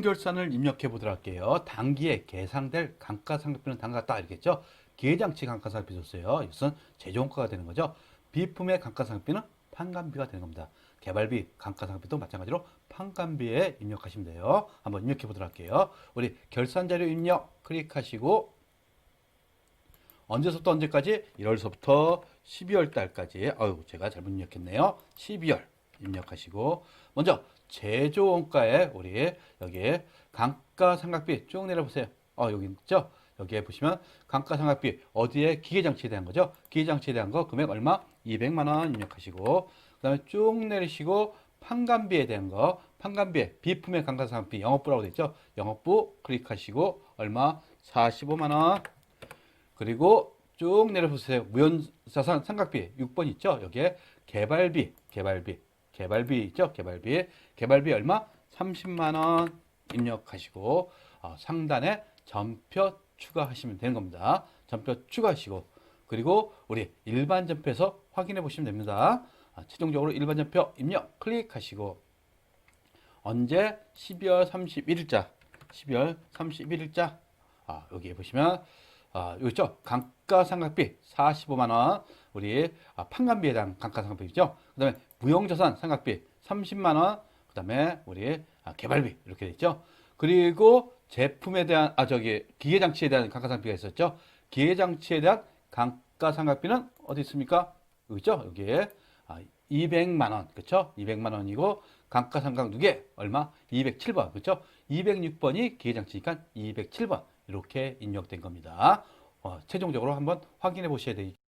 결산을 입력해 보도록 할게요. 단기에 계상될 감가상각비는 단가다 알겠죠? 기회장치 감가상각비 줬어요. 이것은 제조원가가 되는 거죠. 비품의 감가상각비는 판관비가 되는 겁니다. 개발비, 감가상각비도 마찬가지로 판관비에 입력하시면 돼요. 한번 입력해 보도록 할게요. 우리 결산자료 입력 클릭하시고 언제서부터 언제까지? 1월서부터 12월 달까지. 아유, 제가 잘못 입력했네요. 12월 입력하시고 먼저 제조 원가에 우리 여기에 감가상각비 쭉 내려보세요. 어, 여기 있죠? 여기에 보시면 감가상각비 어디에 기계장치에 대한 거죠? 기계장치에 대한 거 금액 얼마? 200만 원 입력하시고 그다음에 쭉 내리시고 판관비에 대한 거 판관비에 비품의 감가상각비 영업부라고 돼 있죠? 영업부 클릭하시고 얼마? 45만 원 그리고 쭉 내려보세요. 무연자산 상각비 6번 있죠? 여기에 개발비, 개발비, 개발비 있죠? 개발비. 개발비 얼마? 30만 원 입력하시고 어, 상단에 전표 추가하시면 되는 겁니다. 전표 추가하시고 그리고 우리 일반 전표에서 확인해 보시면 됩니다. 아, 최종적으로 일반 전표 입력 클릭하시고 언제 12월 31일자 12월 31일자 아, 여기 보시면 아, 여기 있죠? 감가상각비 45만 원. 우리 아, 판관비에 대한 감가상각비죠. 그 다음에 무용자산 상각비 30만 원. 그다음에 우리 아, 개발비 이렇게 돼 있죠. 그리고 제품에 대한 아 저기 기계 장치에 대한 감가상각비가 있었죠. 기계 장치에 대한 감가상각비는 어디 있습니까? 여기 있죠. 여기에 아, 200만 원. 그렇죠? 200만 원이고 감가상각 누계 얼마? 207번. 그렇죠? 206번이 기계 장치니까 207번. 이렇게 입력된 겁니다. 어, 최종적으로 한번 확인해 보셔야 되겠죠.